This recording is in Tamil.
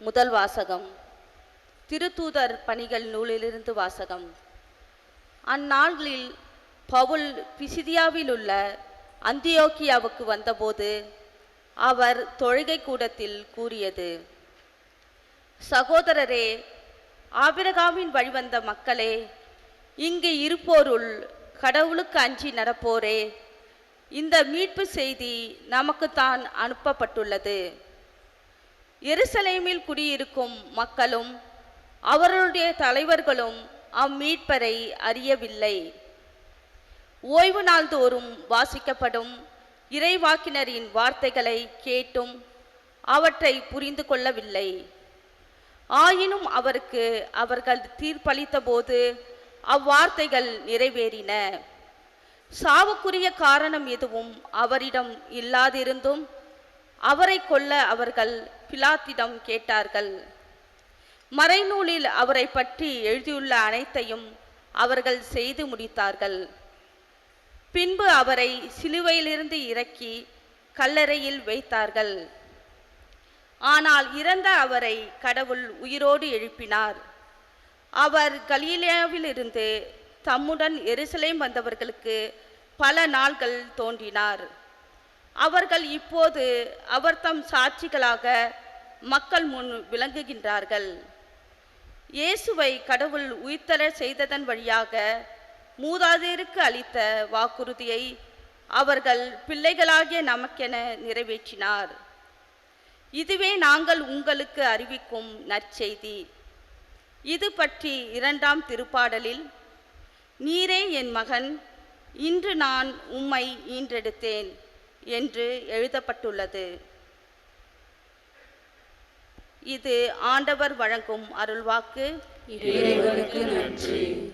முதல் வாசகம். திருத்தூதர் பணிகள் நூலிலிருந்து வாசகம். அந்நாள்களில் பவுல் பிசிதியாவில் உள்ள அந்தியோக்கியாவுக்கு வந்தபோது அவர் தொழுகை கூடத்தில் கூறியது சகோதரரே ஆபிரகாமின் வழிவந்த மக்களே இங்கு இருப்போருள் கடவுளுக்கு அஞ்சி நடப்போரே. இந்த மீட்பு செய்தி நமக்குத்தான் அனுப்பப்பட்டுள்ளது. எருசலேமில் குடியிருக்கும் மக்களும் அவர்களுடைய தலைவர்களும் அம்மீட்பரை அறியவில்லை. ஓய்வு நாள்தோறும் வாசிக்கப்படும் இறைவாக்கினரின் வார்த்தைகளை கேட்டும் அவற்றை புரிந்து கொள்ளவில்லை. ஆயினும் அவருக்கு அவர்கள் தீர்ப்பளித்தபோது அவ்வார்த்தைகள் நிறைவேறின. சாவுக்குரிய காரணம் எதுவும் அவரிடம் இல்லாதிருந்தும் அவரை கொல்ல அவர்கள் பிலாத்திடம் கேட்டார்கள். மறைநூலில் அவரை பற்றி எழுதியுள்ள அனைத்தையும் அவர்கள் செய்து முடித்தார்கள். பின்பு அவரை சிலுவையிலிருந்து இறக்கி கல்லறையில் வைத்தார்கள். ஆனால் இறந்த அவரை கடவுள் உயிரோடு எழுப்பினார். அவர் கலீலியாவிலிருந்து தம்முடன் எருசலேம் வந்தவர்களுக்கு பல நாள்கள் தோன்றினார். அவர்கள் இப்போது அவர் தம் சாட்சிகளாக மக்கள் முன் விளங்குகின்றார்கள். இயேசுவை கடவுள் உயிர்த்தர செய்ததன் வழியாக மூதாதையருக்கு அளித்த வாக்குறுதியை அவர்கள் பிள்ளைகளாகிய நமக்கென நிறைவேற்றினார். இதுவே நாங்கள் உங்களுக்கு அறிவிக்கும் நற்செய்தி. இது பற்றி இரண்டாம் திருப்பாடலில் நீரே என் மகன் இன்று நான் உம்மை ஈன்றெடுத்தேன். என்று எழுதப்பட்டுள்ளது. இது ஆண்டவர் வழங்கும் அருள்வாக்கு. இறைவனுக்கு நன்றி.